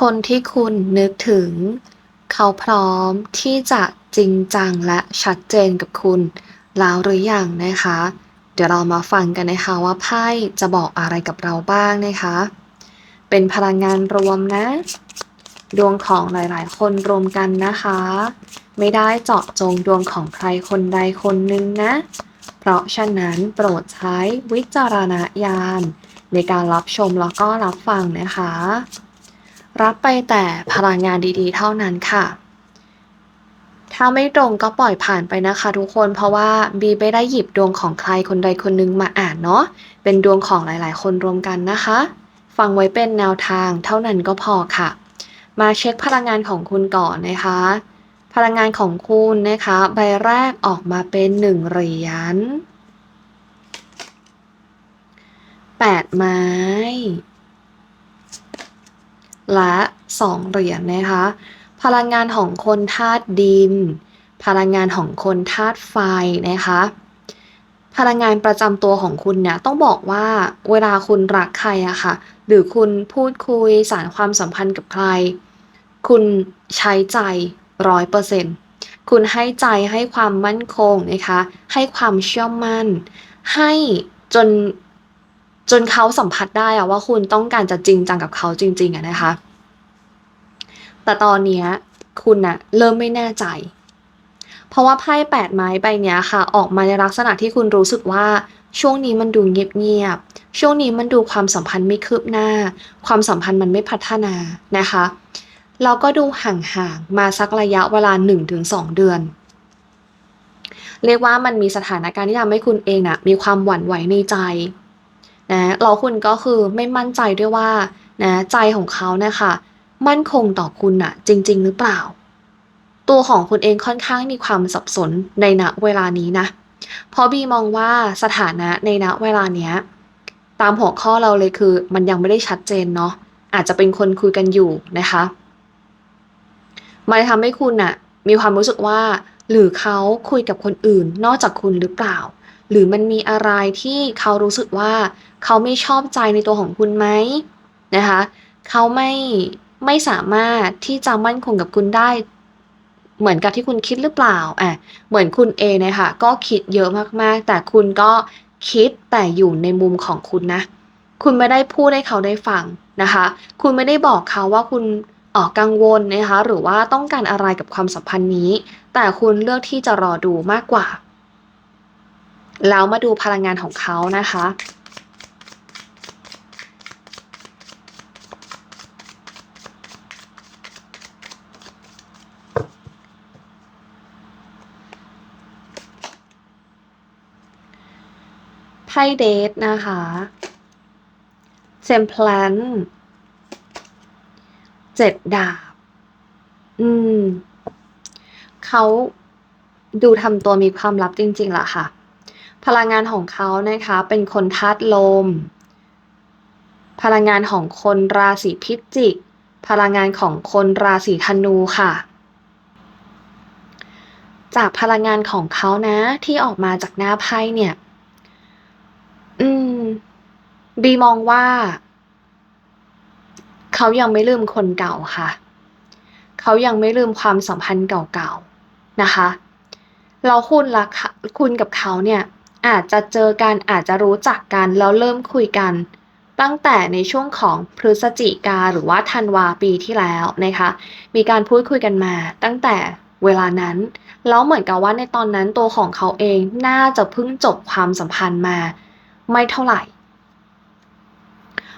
คนที่คุณนึกถึง เขาพร้อมที่จะจริงจังและชัดเจนกับคุณแล้วหรือยังนะคะ เดี๋ยวเรามาฟังกันนะคะว่าไพ่จะบอกอะไรกับเราบ้างนะคะ เป็นพลังงานรวมนะ ดวงของหลายๆ คนรวมกันนะคะ ไม่ได้เจาะจงดวงของใครคนใดคนหนึ่งนะ เพราะฉะนั้นโปรดใช้วิจารณญาณในการรับชมแล้วก็รับฟังนะคะ รับไปแต่พลังงานดีๆ เท่านั้นค่ะ ถ้าไม่ตรงก็ปล่อยผ่านไปนะคะทุกคน เพราะว่าบีไม่ได้หยิบดวงของใครคนใดคนหนึ่งมาอ่านเนาะ เป็นดวงของหลายๆ คนรวมกันนะคะ ฟังไว้เป็นแนวทางเท่านั้นก็พอค่ะ มาเช็คพลังงานของคุณก่อนนะคะ พลังงานของคุณนะคะ ใบแรกออกมาเป็นหนึ่งเหรียญแปดไม้ และสองเหรียญนะคะ พลังงานของคนธาตุดิน พลังงานของคนธาตุไฟนะคะ พลังงานประจำตัวของคุณเนี่ยต้องบอกว่าเวลาคุณรักใครอะค่ะ หรือคุณพูดคุยสารความสัมพันธ์กับใคร คุณใช้ใจร้อยเปอร์เซ็นต์คุณให้ใจให้ความมั่นคงนะคะ ให้ความเชื่อมั่น ให้จน จนเขาสัมผัสได้อะว่าคุณต้องการจะจริงจังกับเขาจริง ๆอะนะคะ แต่ตอนนี้คุณอะเริ่มไม่แน่ใจ เพราะว่าไพ่แปดไม้ใบเนี้ยค่ะ ออกมาในลักษณะที่คุณรู้สึกว่าช่วงนี้มันดูเงียบๆ ช่วงนี้มันดูความสัมพันธ์ไม่คืบหน้า ความสัมพันธ์มันไม่พัฒนานะคะ เราก็ดูห่างๆ มาสักระยะเวลา 1-2 เดือน เรียกว่ามันมีสถานการณ์ที่ทำให้คุณเองน่ะมีความหวั่นไหวในใจ นะเราคุณก็คือไม่มั่นใจด้วยว่านะใจของเขานะคะมั่นคงต่อคุณนะจริง ๆ หรือเปล่า ตัวของคุณเองค่อนข้างมีความสับสนในณเวลานี้นะเพราะบีมองว่าสถานะในณเวลาเนี้ยตามหัวข้อเราเลยคือ มันยังไม่ได้ชัดเจนเนาะอาจจะเป็นคนคุยกันอยู่นะคะมันทำให้คุณน่ะมีความรู้สึกว่า หรือเขาคุยกับคนอื่นนอกจากคุณหรือเปล่า หรือมันมีอะไรที่เขารู้สึกว่าเขาไม่ชอบใจในตัวของคุณไหมนะคะเขาไม่ไม่สามารถที่จะมั่นคงกับคุณได้ เหมือนกับที่คุณคิดหรือเปล่าอะเหมือนคุณเองนะคะก็คิดเยอะมากๆ แต่คุณก็คิดแต่อยู่ในมุมของคุณนะ คุณไม่ได้พูดให้เขาได้ฟังนะคะ คุณไม่ได้บอกเขาว่าคุณออกกังวลนะคะ หรือว่าต้องการอะไรกับความสัมพันธ์นี้ แต่คุณเลือกที่จะรอดูมากกว่า แล้วมาดูพลังงานของเขานะคะ ไพ่เดทนะคะเซมพลันเจ็ดดาบ อืม เขาดูทำตัวมีความลับจริงๆล่ะค่ะ พลังงานของเขานะคะเป็นคนธาตุลม พลังงานของคนราศีพิจิก พลังงานของคนราศีธนูค่ะ จากพลังงานของเขานะที่ออกมาจากหน้าไพ่เนี่ย อืมบีมองว่า เขายังไม่ลืมคนเก่าค่ะ เขายังไม่ลืมความสัมพันธ์เก่าๆนะคะ เราคุณละคุณกับเขาเนี่ย อาจจะเจอกันอาจจะรู้จักกันแล้วเริ่มคุยกัน ตั้งแต่ในช่วงของพฤศจิกาหรือว่าธันวาปีที่แล้วนะคะ มีการพูดคุยกันมา ตั้งแต่เวลานั้นแล้วเหมือนกับว่าในตอนนั้นตัวของเขาเองน่าจะเพิ่งจบความสัมพันธ์มา ไม่เท่าไหร่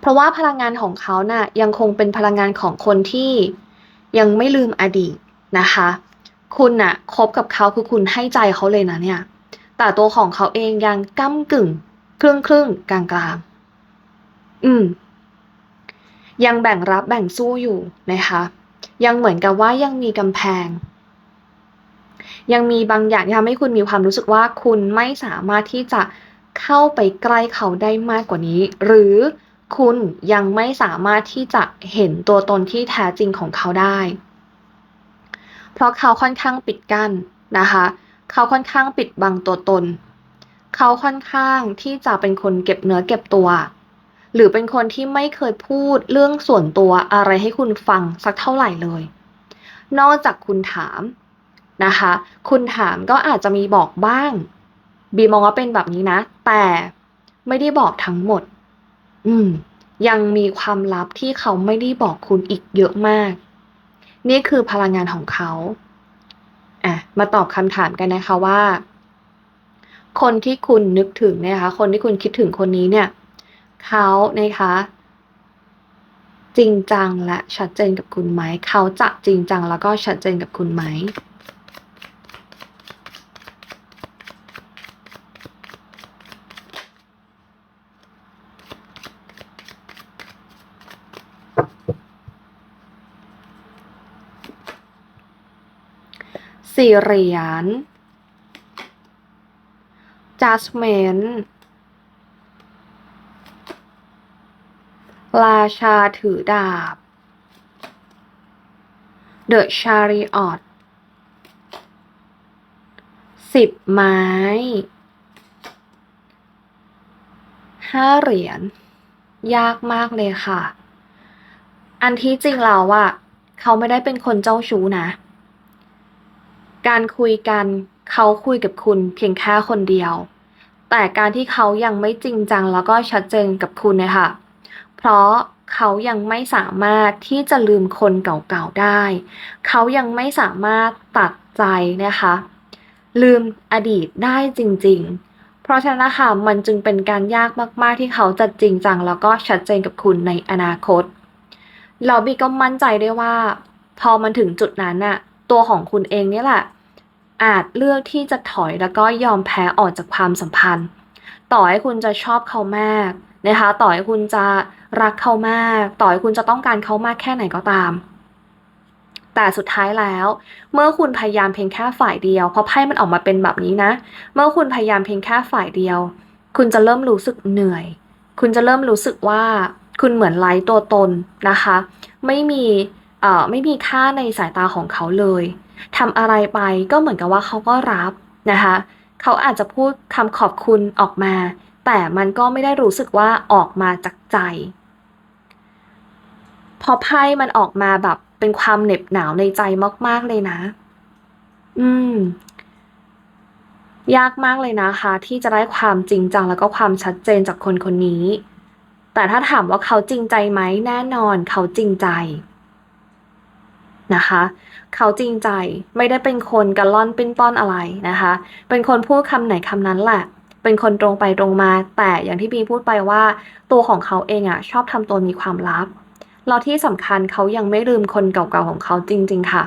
เพราะว่าพลังงานของเขานะ่ะยังคงเป็นพลังงานของคนที่ยังไม่ลืมอดีตนะคะ คุณน่ะคบกับเขาคือคุณให้ใจเขาเลยนะเนี่ย แต่ตัวของเขาเองยังก้ากึ่ง ครึ่งครึ่งกลางกลางอืม ยังแบ่งรับแบ่งสู้อยู่นะคะ ยังเหมือนกับว่ายังมีกำแพง ยังมีบางอย่างที่ทำให้คุณมีความรู้สึกว่าคุณไม่สามารถที่จะเข้าไปใกล้เขาได้มากกว่านี้ หรือคุณยังไม่สามารถที่จะเห็นตัวตนที่แท้จริงของเขาได้ เพราะเขาค่อนข้างปิดกั้นนะคะ เขาค่อนข้างปิดบังตัวตน เขาค่อนข้างที่จะเป็นคนเก็บเนื้อเก็บตัว หรือเป็นคนที่ไม่เคยพูดเรื่องส่วนตัวอะไรให้คุณฟังสักเท่าไหร่เลย นอกจากคุณถามนะคะ คุณถามก็อาจจะมีบอกบ้าง บีมองว่าเป็นแบบนี้นะ แต่ไม่ได้บอกทั้งหมด อืม ยังมีความลับที่เขาไม่ได้บอกคุณอีกเยอะมาก นี่คือพลังงานของเขา อะมาตอบคำถามกันนะคะว่า คนที่คุณนึกถึงนะคะ คนที่คุณคิดถึงคนนี้เนี่ยเขานะคะ จริงจังและชัดเจนกับคุณไหม เขาจะจริงจังแล้วก็ชัดเจนกับคุณไหม สี่เหรียญ judgment ราชาถือดาบ The Chariot สิบไม้ห้าเหรียญ ยากมากเลยค่ะ อันที่จริงแล้วอะเขาไม่ได้เป็นคนเจ้าชู้นะ การคุยกันเขาคุยกับคุณเพียงแค่คนเดียว แต่การที่เขายังไม่จริงจังแล้วก็ชัดเจนกับคุณเนี่ยค่ะเพราะเขายังไม่สามารถที่จะลืมคนเก่าๆได้ เขายังไม่สามารถตัดใจนะคะ ลืมอดีตได้จริง ๆ เพราะฉะนั้นนะคะมันจึงเป็นการยากมากๆที่เขาจะจริงจังแล้วก็ชัดเจนกับคุณในอนาคตเราบีก็มั่นใจได้ว่า พอมันถึงจุดนั้นน่ะ ตัวของคุณเองนี่แหละ อาจเลือกที่จะถอยแล้วก็ยอมแพ้ออกจากความสัมพันธ์ ต่อให้คุณจะชอบเขามากนะคะ ต่อให้คุณจะรักเขามาก ต่อให้คุณจะต้องการเขามากแค่ไหนก็ตาม แต่สุดท้ายแล้ว เมื่อคุณพยายามเพียงแค่ฝ่ายเดียวเพราะไพ่มันออกมาเป็นแบบนี้นะ เมื่อคุณพยายามเพียงแค่ฝ่ายเดียว คุณจะเริ่มรู้สึกเหนื่อย คุณจะเริ่มรู้สึกว่าคุณเหมือนไร้ตัวตนนะคะ ไม่มี เอ่อไม่มีค่าในสายตาของเขาเลยทำอะไรไปก็เหมือนกับว่าเขาก็รับนะคะเขาอาจจะพูดคำขอบคุณออกมา แต่มันก็ไม่ได้รู้สึกว่าออกมาจากใจ พอไพ่มันออกมาแบบเป็นความเหน็บหนาวในใจมาก ๆเลยนะ อืม ยากมากเลยนะคะ ที่จะได้ความจริงจังแล้วก็ความชัดเจนจากคนคนนี้ แต่ถ้าถามว่าเขาจริงใจไหมแน่นอนเขาจริงใจ นะคะ เขาจริงใจไม่ได้เป็นคนกระล่อนปิ้นป้อนอะไรนะคะ เป็นคนพูดคำไหนคำนั้นแหละ เป็นคนตรงไปตรงมา แต่อย่างที่บีพูดไปว่าตัวของเขาเองอะชอบทำตัวมีความลับแล้วที่สำคัญเขายังไม่ลืมคนเก่าๆของเขาจริง ๆ ค่ะ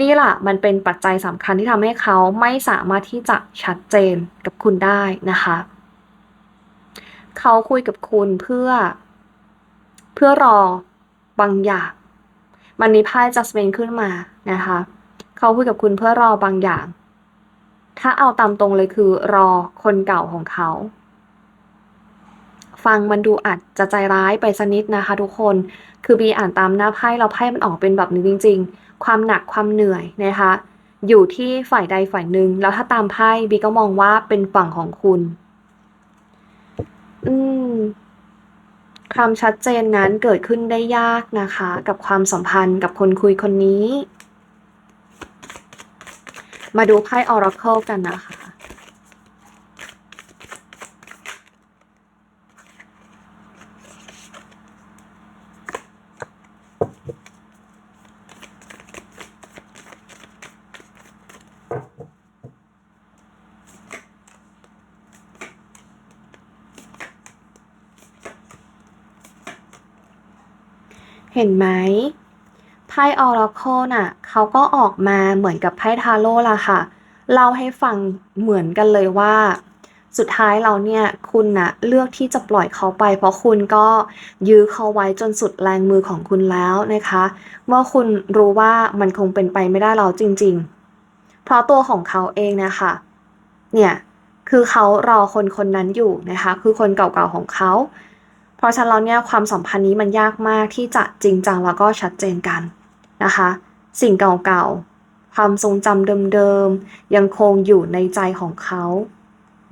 นี่แหละมันเป็นปัจจัยสำคัญที่ทำให้เขาไม่สามารถที่จะชัดเจนกับคุณได้นะคะ เขาคุยกับคุณเพื่อ เพื่อรอบางอย่าง มันมีไพ่จัสเมนขึ้นมานะคะเขาคุยกับคุณเพื่อรอบางอย่าง ถ้าเอาตามตรงเลยคือรอคนเก่าของเขาฟังมันดูอาจจะใจร้ายไปสักนิดนะคะทุกคน คือบีอ่านตามหน้าไพ่เราไพ่มันออกเป็นแบบนี้จริง ๆ ความหนักความเหนื่อยนะคะ อยู่ที่ฝ่ายใดฝ่ายหนึ่ง แล้วถ้าตามไพ่บีก็มองว่าเป็นฝั่งของคุณ อืม ความชัดเจนนั้นเกิดขึ้นได้ยากนะคะ กับความสัมพันธ์กับคนคุยคนนี้ มาดูไพ่ออร์เคิลกันนะคะ เห็นไหมไพ่ Oracle น่ะเขาก็ออกมาเหมือนกับไพ่ทาโร่ละค่ะ เล่าให้ฟังเหมือนกันเลยว่า สุดท้ายเราเนี่ยคุณน่ะเลือกที่จะปล่อยเขาไป เพราะคุณก็ยื้อเขาไว้จนสุดแรงมือของคุณแล้วนะคะ เมื่อคุณรู้ว่ามันคงเป็นไปไม่ได้แล้วจริง ๆ เพราะตัวของเขาเองนะคะ เนี่ยคือเขารอคนคนนั้นอยู่นะคะ คือคนเก่าๆของเขา เพราะฉะนั้นเราเนี่ยความสัมพันธ์นี้มันยากมากที่จะจริงจังแล้วก็ชัดเจนกันนะคะ สิ่งเก่าๆ ความทรงจำเดิมๆ ยังคงอยู่ในใจของเขา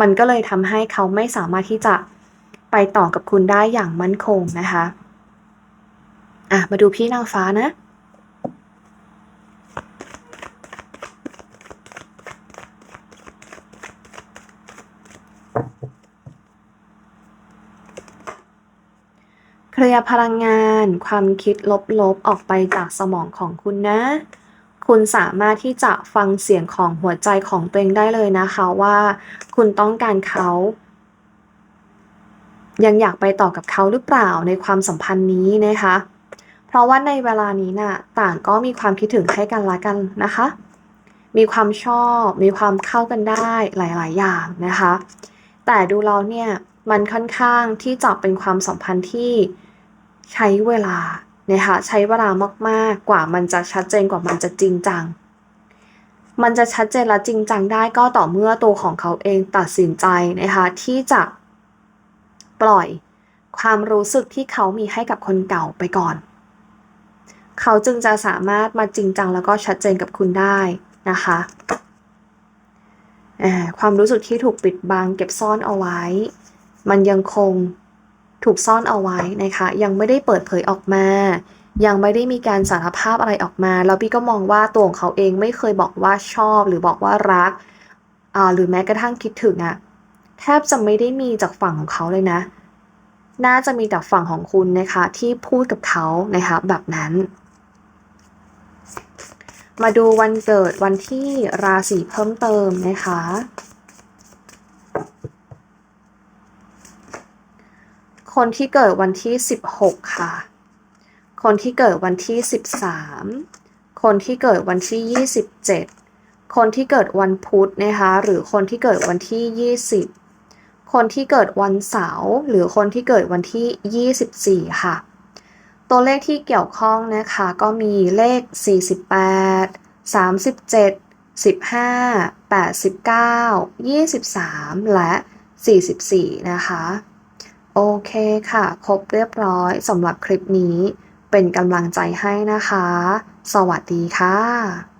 มันก็เลยทำให้เขาไม่สามารถที่จะไปต่อกับคุณได้อย่างมั่นคงนะคะ อะ มาดูพี่นางฟ้านะ เคลียร์พลังงาน ความคิดลบๆ ออกไปจากสมองของคุณนะ คุณสามารถที่จะฟังเสียงของหัวใจของตัวเองได้เลยนะคะว่าคุณต้องการเขา ยังอยากไปต่อกับเขาหรือเปล่าในความสัมพันธ์นี้นะคะ เพราะว่าในเวลานี้น่ะต่างก็มีความคิดถึงให้กันละกันนะคะ มีความชอบ มีความเข้ากันได้หลาย ๆ อย่างนะคะ แต่ดูแล้วเนี่ยมันค่อนข้างที่จะเป็นความสัมพันธ์ที่ ใช้เวลานะคะใช้เวลามากๆกว่ามันจะชัดเจนกว่ามันจะจริงจัง มันจะชัดเจนและจริงจังได้ก็ต่อเมื่อตัวของเขาเองตัดสินใจนะคะที่จะปล่อยความรู้สึกที่เขามีให้กับคนเก่าไปก่อน เขาจึงจะสามารถมาจริงจังแล้วก็ชัดเจนกับคุณได้นะคะความรู้สึกที่ถูกปิดบังเก็บซ่อนเอาไว้ มันยังคง ถูกซ่อนเอาไว้นะคะ ยังไม่ได้เปิดเผยออกมา ยังไม่ได้มีการสารภาพอะไรออกมา แล้วพี่ก็มองว่าตัวของเขาเองไม่เคยบอกว่าชอบ หรือบอกว่ารักหรือแม้กระทั่งคิดถึงอะแทบจะไม่ได้มีจากฝั่งของเขาเลยนะ น่าจะมีแต่ฝั่งของคุณนะคะ ที่พูดกับเขานะคะแบบนั้น มาดูวันเกิดวันที่ราศีเพิ่มเติมนะคะ คนที่เกิดวันที่ 16 ค่ะ คนที่เกิดวันที่ 13 คนที่เกิดวันที่ 27 คนที่เกิดวันพุธนะคะ หรือคนที่เกิดวันที่ 20 คนที่เกิดวันเสาร์หรือคนที่เกิดวันที่ 24 ค่ะ ตัวเลขที่เกี่ยวข้องนะคะ ก็มีเลข 48 37 15 89 23 และ 44 นะคะ โอเคค่ะ ครบเรียบร้อยสำหรับคลิปนี้ เป็นกำลังใจให้นะคะ สวัสดีค่ะ